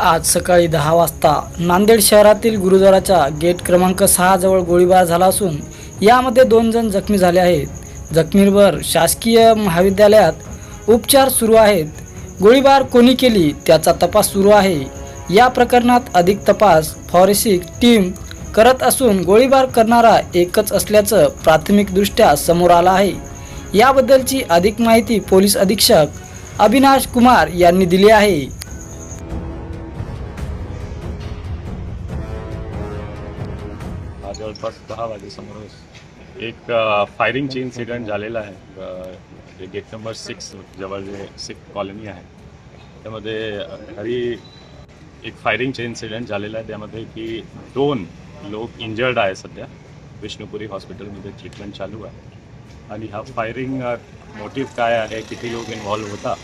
आज सकाळी दहा वाजता नांदेड शहरातील गुरुद्वाराच्या गेट क्रमांक सहा जवळ गोळीबार झाला असून यामध्ये दोन जण जखमी झाले आहेत. जखमींवर शासकीय महाविद्यालयात उपचार सुरू आहेत. गोळीबार कोणी केली त्याचा तपास सुरू आहे. या प्रकरणात अधिक तपास फॉरेन्सिक टीम करत असून गोळीबार करणारा एकच असल्याचं प्राथमिकदृष्ट्या समोर आलं आहे. याबद्दलची अधिक माहिती पोलीस अधीक्षक अविनाश कुमार यांनी दिली आहे. जवळपास दहा वाजेसमोर एक फायरिंगची इन्सिडेंट झालेला आहे. जे गेट नंबर सिक्स जवळ जे सिक्स कॉलनी आहे. त्यामध्ये अ, घरी एक फायरिंगचे इन्सिडेंट झालेला आहे. त्यामध्ये की दोन लोक इंजर्ड आहे सध्या. विष्णुपुरी हॉस्पिटलमध्ये ट्रीटमेंट चालू आहे. आणि हा फायरिंग मोटिव्ह काय आहे किती लोक इन्व्हॉल्व्ह होता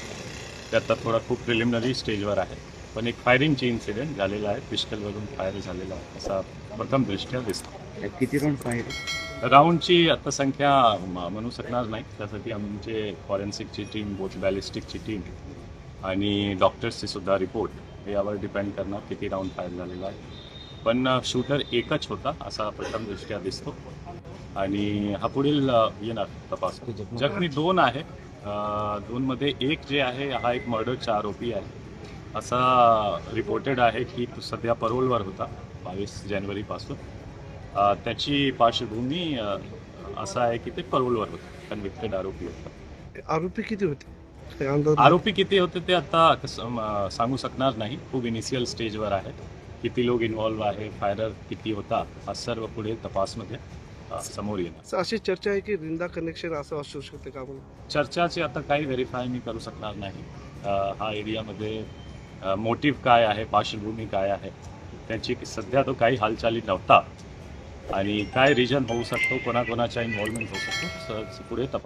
ते आता थोडा खूप प्रिलिमिनरी स्टेजवर आहे. पण एक फायरिंगची इन्सिडेंट झालेला आहे. पिस्टलवरून फायर झालेला आहे. असा प्रथम दृष्ट्या दिसतो. किती राऊंड फायर राऊंडची आता संख्या म्हणू शकणार नाही. त्यासाठी आमचे फॉरेन्सिकची टीम बोथ बॅलिस्टिकची टीम आणि डॉक्टर्सचे सुद्धा रिपोर्ट यावर डिपेंड करणार किती राऊंड फायर झालेला आहे. पण शूटर एकच होता असा प्रथम दृष्ट्या दिसतो. आणि हा पुढील येणार तपास. जखमी. दोन आहे दोनमध्ये एक जे आहे हा एक मर्डरचा आरोपी आहे. असा रिपोर्टेड आहे की तो सध्या परोलवर होता बावीस जानेवारीपासून त्याची पार्श्वभूमी असा आहे की ते परोलवर होतं कन्व्हिक्टेड आरोपी होता. आरोपी किती होते? आरोपी किती होते ते आता सांगू शकणार नाही. खूप इनिशियल स्टेजवर आहे किती लोक इन्व्हॉल्व आहे फायरर किती होता हा सर्व पुढे तपासमध्ये समोर येणार. अशी चर्चा आहे की रिंदा कनेक्शन असं असू शकते का म्हणून? चर्चाचे आता काही व्हेरीफाय मी करू शकणार नाही. हा एरियामध्ये मोटिव्ह काय आहे पार्श्वभूमी काय आहे त्याची सध्या तो काही हालचाली नव्हता. आणि काय रिजन होऊ शकतो कोणाकोणाच्या इन्व्हॉल्वमेंट होऊ शकतो पुढे तपास